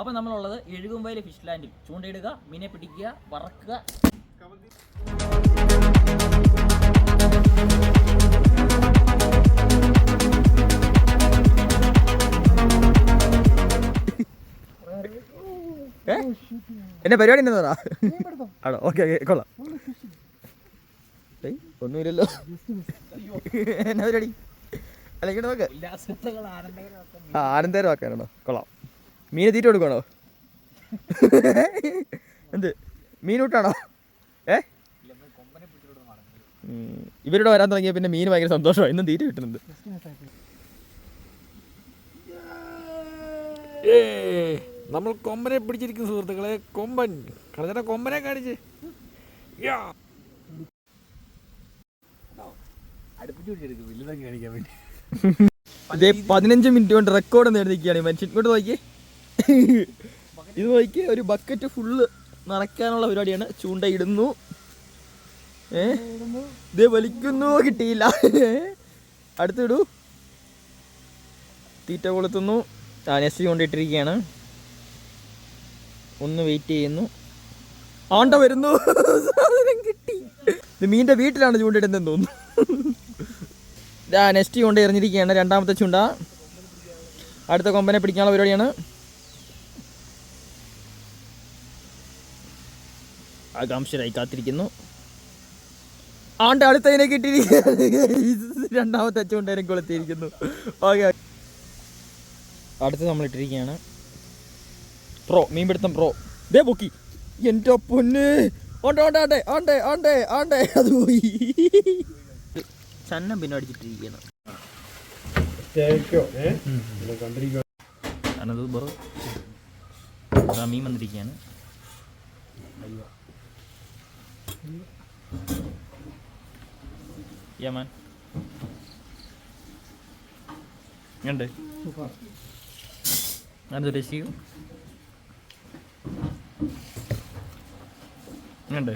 അപ്പോൾ നമ്മളുള്ളത് എഴുകുമ്പയിൽ ഫിഷ് ലാൻഡിൽ ചൂണ്ടയിടുക മീനെ പിടിക്കുക വറക്കുക. എന്നെ പരിപാടി എന്താ ആണോ? ഓക്കെ ഓക്കെ കൊള്ളാം. ഒന്നുമില്ലല്ലോ. എന്നാ പരിപാടി? അല്ലെങ്കിൽ നോക്ക് ആനന്ദകരമാക്കാനാണോ? കൊള്ളാം. മീന് തീറ്റ കൊടുക്കണോ എന്ത്? മീനൂട്ടാണോ ഏ. ഇവരുടെ വരാൻ തുടങ്ങിയ പിന്നെ മീൻ ഭയങ്കര സന്തോഷമാണ് ഇന്നും തീറ്റ കിട്ടുന്നുണ്ട്. ഏ നമ്മൾ കൊമ്പനെ പിടിച്ചിരിക്കുന്ന സുഹൃത്തുക്കളെ. കൊമ്പൻ. കളഞ്ഞ കൊമ്പനെ കാണിച്ച്. പതിനഞ്ച് മിനിറ്റ് കൊണ്ട് റെക്കോർഡ് നേടി നിൽക്കുകയാണ് മനുഷ്യൻ. ഇങ്ങോട്ട് നോക്കിയേ. ഇത് നോക്കി ഒരു ബക്കറ്റ് ഫുള്ള് നിറയ്ക്കാനുള്ള പരിപാടിയാണ്. ചൂണ്ട ഇടുന്നു. ഏ? ഇതേ വലിക്കുന്നു കിട്ടിയില്ല. അടുത്തിടൂ. തീറ്റ കൊളുത്തുന്നു. ആ കൊണ്ടിട്ടിരിക്കുകയാണ്. ഒന്ന് വെയിറ്റ് ചെയ്യുന്നു. ആണ്ട വരുന്നു. സാധനം കിട്ടി. ഇത് മീന്റെ വീട്ടിലാണ് ചൂണ്ടിടുന്നതെന്ന് തോന്നുന്നു. ഇതാ നെസ്റ്റി കൊണ്ട് എറിഞ്ഞിരിക്കുകയാണ് രണ്ടാമത്തെ ചൂണ്ട. അടുത്ത കൊമ്പനെ പിടിക്കാനുള്ള പരിപാടിയാണ്. ആകാംക്ഷരായി കാത്തിരിക്കുന്നു ആണ്ട് അടുത്തതിനെ കിട്ടിയിരിക്കുകയാണ് രണ്ടാമത്തെ അച്ചുകൊണ്ടേരം കൊളുത്തിയിരിക്കുന്നു. ഓക്കെ. അടുത്ത് നമ്മൾ ഇട്ടിരിക്കുകയാണ് പ്രോ മീൻപിടുത്തം പ്രോ. ദേ ബുക്കി. എന്റെ പൊന്ന്. ഓണ്ടേ ഓണ്ടേ ആണ്ടേ ആണ്ടേ ആണ്ടേ ആണ്ടേ. അത് പോയി. ചന്നം പിന്നെ അടിച്ചിട്ടിരിക്കുകയാണ്. ഞാനത് ബറോ മീൻ വന്നിരിക്കുകയാണ്. യമാൻ ഉണ്ട് അത് രസിക്കൂ ഉണ്ട്